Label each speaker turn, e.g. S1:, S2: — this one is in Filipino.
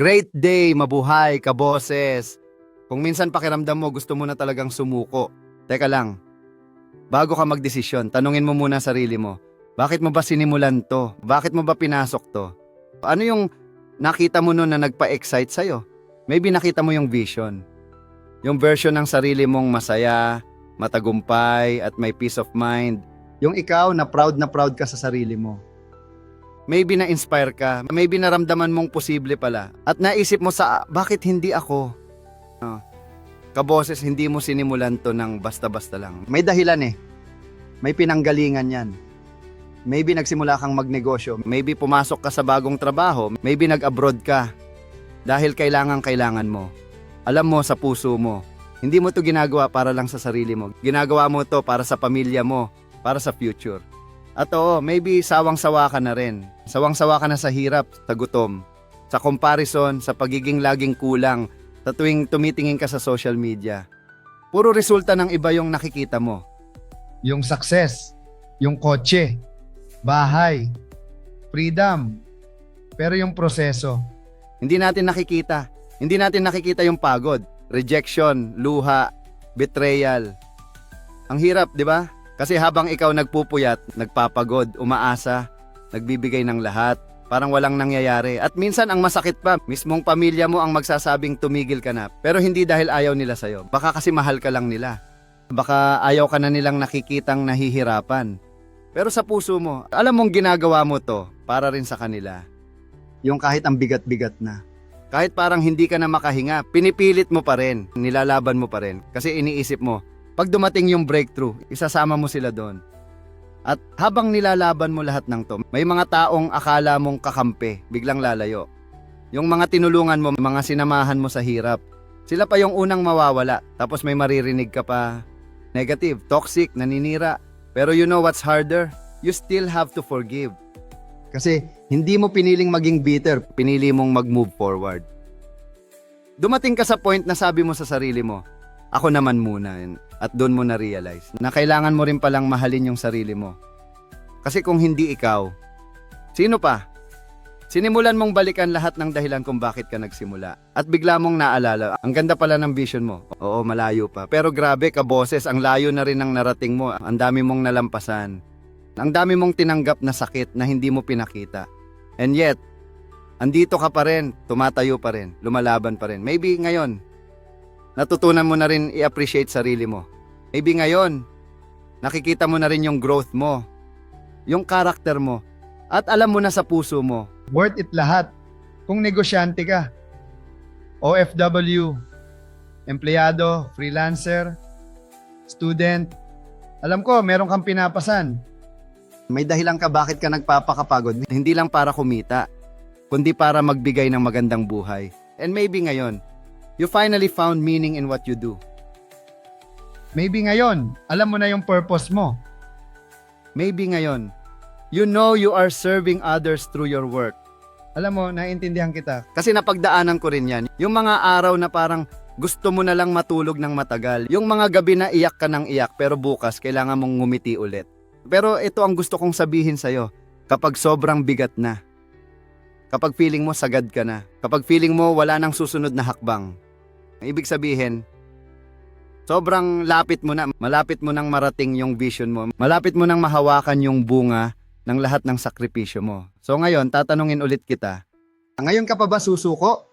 S1: Great day, mabuhay, kaboses. Kung minsan pakiramdam mo gusto mo na talagang sumuko. Teka lang, bago ka magdesisyon, tanungin mo muna sarili mo. Bakit mo ba sinimulan to? Bakit mo ba pinasok to? Ano yung nakita mo noon na nagpa-excite sa'yo? Maybe nakita mo yung vision. Yung version ng sarili mong masaya, matagumpay, at may peace of mind. Yung ikaw na proud na proud ka sa sarili mo. Maybe na-inspire ka, maybe naramdaman mong posible pala. At naisip mo sa, bakit hindi ako? Ah, kaboses, hindi mo sinimulan to ng basta-basta lang. May dahilan eh. May pinanggalingan yan. Maybe nagsimula kang magnegosyo. Maybe pumasok ka sa bagong trabaho. Maybe nag-abroad ka. Dahil kailangan kailangan mo. Alam mo sa puso mo. Hindi mo to ginagawa para lang sa sarili mo. Ginagawa mo to para sa pamilya mo. Para sa future. At oo, maybe sawang-sawa ka na rin. Sawang-sawa ka na sa hirap, sa gutom. Sa comparison, sa pagiging laging kulang. Sa tuwing tumitingin ka sa social media. Puro resulta ng iba yung nakikita mo.
S2: yung success, yung kotse, bahay, freedom. Pero yung proseso,
S1: Hindi natin nakikita. Hindi natin nakikita yung pagod, rejection, luha, betrayal. Ang hirap, di ba? Kasi habang ikaw nagpupuyat, nagpapagod, umaasa, nagbibigay ng lahat, parang walang nangyayari. At minsan ang masakit pa, mismong pamilya mo ang magsasabing tumigil ka na. Pero hindi dahil ayaw nila sa'yo. Baka kasi mahal ka lang nila. Baka ayaw ka na nilang nakikitang nahihirapan. Pero sa puso mo, alam mong ginagawa mo to para rin sa kanila. Yung kahit ang bigat-bigat na. Kahit parang hindi ka na makahinga, pinipilit mo pa rin, nilalaban mo pa rin. Kasi iniisip mo, pag dumating yung breakthrough, isasama mo sila doon. At habang nilalaban mo lahat ng to, may mga taong akala mong kakampi, biglang lalayo. Yung mga tinulungan mo, mga sinamahan mo sa hirap, sila pa yung unang mawawala. Tapos may maririnig ka pa, negative, toxic, naninira. Pero you know what's harder? You still have to forgive. Kasi hindi mo piniling maging bitter, pinili mong mag-move forward. Dumating ka sa point na sabi mo sa sarili mo, ako naman muna, at doon mo na-realize na kailangan mo rin palang mahalin yung sarili mo. Kasi kung hindi ikaw, sino pa? Sinimulan mong balikan lahat ng dahilan kung bakit ka nagsimula. At bigla mong naalala, ang ganda pala ng vision mo. Oo, malayo pa. Pero grabe ka boses, ang layo na rin ng narating mo. Ang dami mong nalampasan. Ang dami mong tinanggap na sakit na hindi mo pinakita. And yet, andito ka pa rin, tumatayo pa rin, lumalaban pa rin. Maybe ngayon, natutunan mo na rin i-appreciate sarili mo. Maybe ngayon, nakikita mo na rin yung growth mo, yung karakter mo, at alam mo na sa puso mo,
S2: worth it lahat. Kung negosyante ka, OFW, empleyado, freelancer, student, alam ko, meron kang pinapasan.
S1: may dahilan ka bakit ka nagpapakapagod. Hindi lang para kumita, kundi para magbigay ng magandang buhay. And maybe ngayon, you finally found meaning in what you do.
S2: Maybe ngayon, alam mo na yung purpose mo.
S1: Maybe ngayon, you know you are serving others through your work.
S2: Alam mo, naiintindihan kita.
S1: Kasi napagdaanan ko rin yan. Yung mga araw na parang gusto mo na lang matulog ng matagal. Yung mga gabi na iyak ka ng iyak pero bukas kailangan mong ngumiti ulit. Pero ito ang gusto kong sabihin sa'yo. Kapag sobrang bigat na. Kapag feeling mo sagad ka na. Kapag feeling mo wala nang susunod na hakbang. Ibig sabihin, sobrang lapit mo na. Malapit mo nang marating yung vision mo. Malapit mo nang mahawakan yung bunga ng lahat ng sakripisyo mo. So ngayon, tatanungin ulit kita. Ngayon ka pa ba susuko?